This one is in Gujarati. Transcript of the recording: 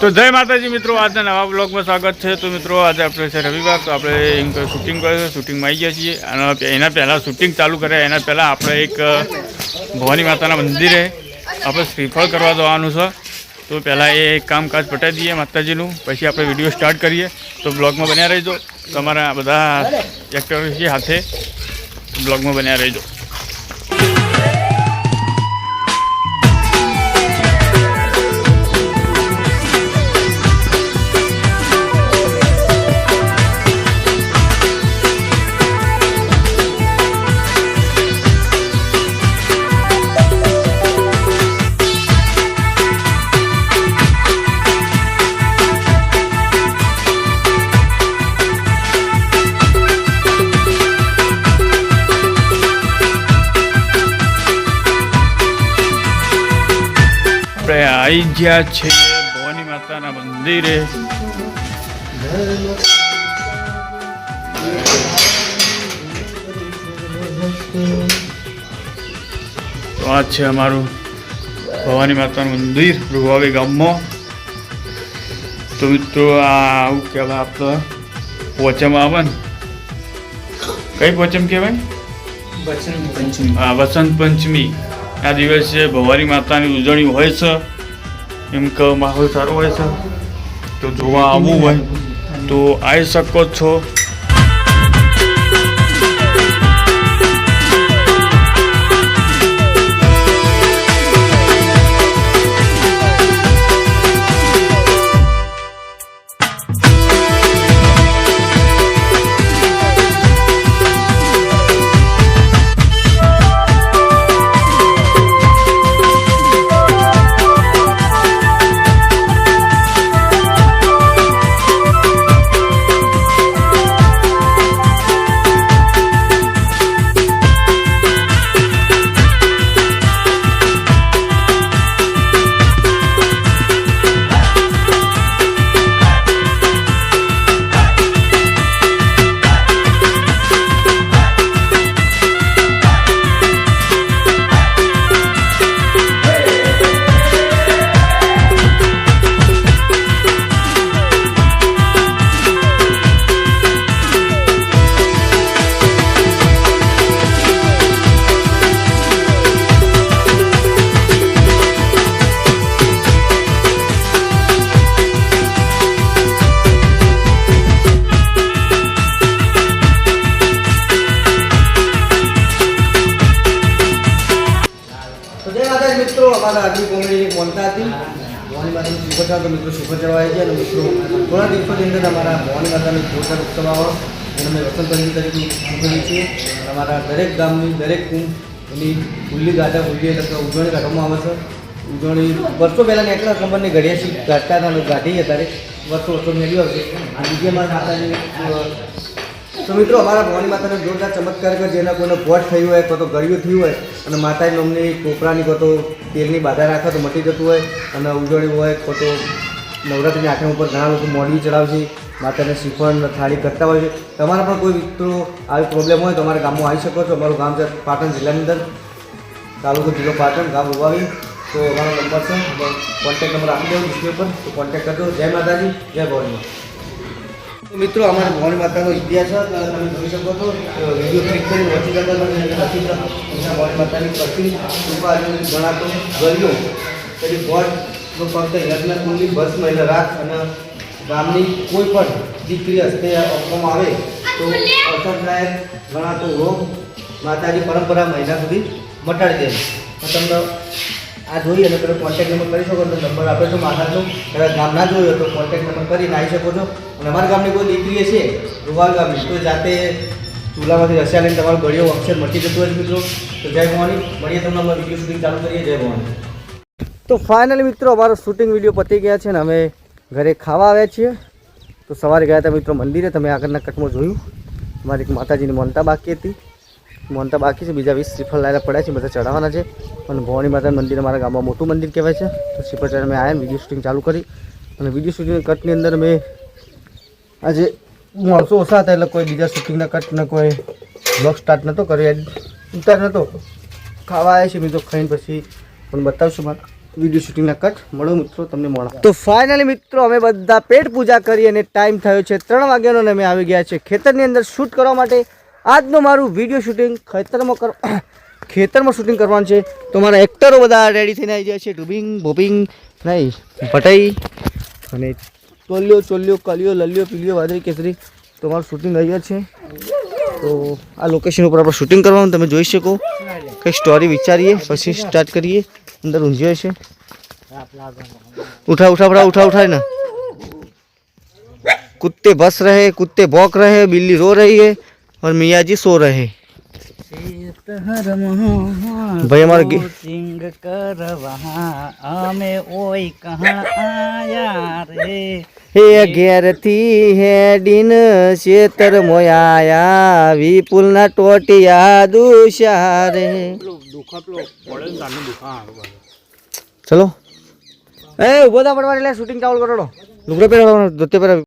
તો જય માતાજી મિત્રો, આજના નવા બ્લોગમાં સ્વાગત છે. તો મિત્રો, આજે આપણે છે રવિવાર, તો આપણે એમ શૂટિંગ કર્યું છે. શૂટિંગમાં આવી ગયા છીએ. અને એના પહેલાં શૂટિંગ ચાલુ કરે એના પહેલાં આપણે એક ભવાની માતાના મંદિરે આપણે શ્રીફળ કરવા જવાનું છે. તો પહેલાં એ કામકાજ પટાવી દઈએ માતાજીનું. પછી આપણે વીડિયો સ્ટાર્ટ કરીએ. તો બ્લોગમાં બન્યા રહેજો. તમારા બધા એક્ટર સાથે બ્લોગમાં બન્યા રહેજો. આપણે આવી ગયા છે ભવાની માતાના મંદિરે. તો આ છે અમારું ભવાની માતાનું મંદિર રૂવાવી ગામમાં. તો મિત્રો આ આવું કહેવાય આપણે પોચમ આવે ને કઈ પોચમ કહેવાય? હા વસંત પંચમી. આ દિવસે ભવાની માતાની ઉજવણી હોય છે. એમ કે માહોલ સારો હોય છે. તો જોવા આવવું હોય, તો આવી શકો છો. સુપર તો મિત્રો સુપર ચડવાય છે અને મિત્રો, થોડા દિવસોની અંદર અમારા ભવાની માતાની જોરદાર ઉત્સવ આવો અને અમે વસંત પંચમી તરીકે ઉજવીએ છીએ. અમારા દરેક ગામની દરેક કુંભ એની ખુલ્લી ગાઢા ખુલ્લી એટલે ઉજવણી કાઢવામાં આવે છે. ઉજવણી વર્ષો પહેલાંની એટલા નંબરની ઘડિયાશી ગાઢતા હતા ગાઢી હતા વર્ષો વર્ષો મેળવી આવશે આ બીજી અમારા માતાની તો મિત્રો, અમારા ભવાની માતાનો જોરદાર ચમત્કાર કે જેના કોઈને પોટ થયું હોય કાં તો ગળ્યું થયું હોય, અને માતાની નોમની કોપરાની કોતો તો તેલની બાધા રાખે તો મટી જતું હોય, અને ઉજળ્યું હોય કાં તો નવરાત્રિની આઠમ ઉપર ઘણા લોકો મોડી ચડાવશે માતાને શ્રીફળ થાળી કરતા હોય છે. તમારા પણ કોઈ મિત્રો આવી પ્રોબ્લેમ હોય તો અમારા ગામમાં આવી શકો છો. અમારું ગામ છે પાટણ જિલ્લાની અંદર. તાલુકો જિલ્લો પાટણ, ગામ ઉભાવી તો અમારો નંબર છે કોન્ટેક્ટ નંબર આપી દઉં ડિસ્પ્લે પર. તો કોન્ટેક્ટ કરજો. જય માતાજી, જય ભવાની તો મિત્રો, અમારા ભવાની માતાનો ઇતિહાસ તમે જોઈ શકો છો વીડિયો ક્લિક કરી વાંચી કરતા તમે એમના ભવાની માતાની પ્રતિ કૃપા ગણાતો ગયો તેથી ગોડનો ફક્ત લગ્ન કુંડલી બસ મહિલા રાખ અને ગામની કોઈ પણ દીકરી હસ્તે આપવામાં આવે તો અસરદાયક ગણાતો રોગ માતાજી પરંપરા મહિના સુધી મટાડી દે તમને આ જોઈએ અને તમે કોન્ટેક્ટ નંબર કરી શકો તો નંબર આપે છો માતાનો. કદાચ ગામ ના જોયો તો કોન્ટેક્ટ નંબર કરીને આવી શકો છો. અને અમારા ગામની કોઈ દીકરીએ છે રૂવાલ ગામની તો જાતે ચૂલામાંથી રસ્યા લઈને તમારો ગળિયો અક્ષર મટી જતો હોય મિત્રો. તો જય ભવાની. મળીએ તમને અમે વીડિયો શૂટિંગ ચાલુ કરીએ. જય ભવાની. તો ફાઇનલી મિત્રો, અમારો શૂટિંગ વીડિયો પતી ગયા છે ને અમે ઘરે ખાવા આવ્યા છીએ. તો સવારે ગયા હતા મિત્રો મંદિરે. તમે આગળના કટમાં જોયું. અમારી એક માતાજીની મનતા બાકી હતી. મોનતા બાકી છે. બીજા વીસ શ્રીફળ લાયેલા પડ્યા છે. બધા ચડાવવાના છે. અને ભવાની માતા મંદિર અમારા ગામમાં મોટું મંદિર કહેવાય છે. તો શ્રીફળ ચડાવવા મેં આવ્યા વીડિયો શૂટિંગ ચાલુ કરી. અને વીડિયો શૂટિંગ કટની અંદર મેં આજે માણસો ઓછા હતા એટલે કોઈ બીજા શૂટિંગના કટ ને કોઈ બ્લોગ સ્ટાર્ટ નહોતો કર્યો. ઉતાર નહોતો ખાવા આવ્યા છે મેં તો ખાઈને પછી પણ બતાવશું મારે વીડિયો શૂટિંગના કટ મળો મિત્રો તમને મળો. તો ફાઇનલી મિત્રો અમે બધા પેટ પૂજા કરી અને ટાઈમ થયો છે. ત્રણ વાગ્યાનો અમે આવી ગયા છે ખેતરની અંદર શૂટ કરવા માટે આજનું મારું વીડિયો શૂટિંગ ખેતરમાં કર ખેતરમાં શૂટિંગ કરવાનું છે. તો મારા એક્ટરો બધા રેડી થઈને આવી જાય છે. ડૂબિંગ બોબિંગ નહીં, ભટાઈ અને ચોલ્યો ચોલ્યો, કલિયો, લલ્યો, પીલિયો, વાદળી, કેસરી. તો મારું શૂટિંગ આવી ગયા છે. તો આ લોકેશન ઉપર આપણે શૂટિંગ કરવાનું. તમે જોઈ શકો. કંઈ સ્ટોરી વિચારીએ, પછી સ્ટાર્ટ કરીએ. અંદર ઊંઝ્યો છે. ઉઠા ઉઠા પડા ઉઠા ઉઠાય ને. कुत्ते बस रहे कुत्ते भौंक रहे बिल्ली रो रही है और मियाँ जी सो रहे हैं ભાઈ અમારે ગે- સિંગ કરવા અમે ઓય કહા આયા રે હે ઘેરથી હેડીન શેતર મોયાયા વિપુલના ટોટિયા દુશારે ચલો એ ઉભો થા પડવા એટલે શૂટિંગ ચાલુ કરો લુગડો પહેરવાનો ધોતે પહેરા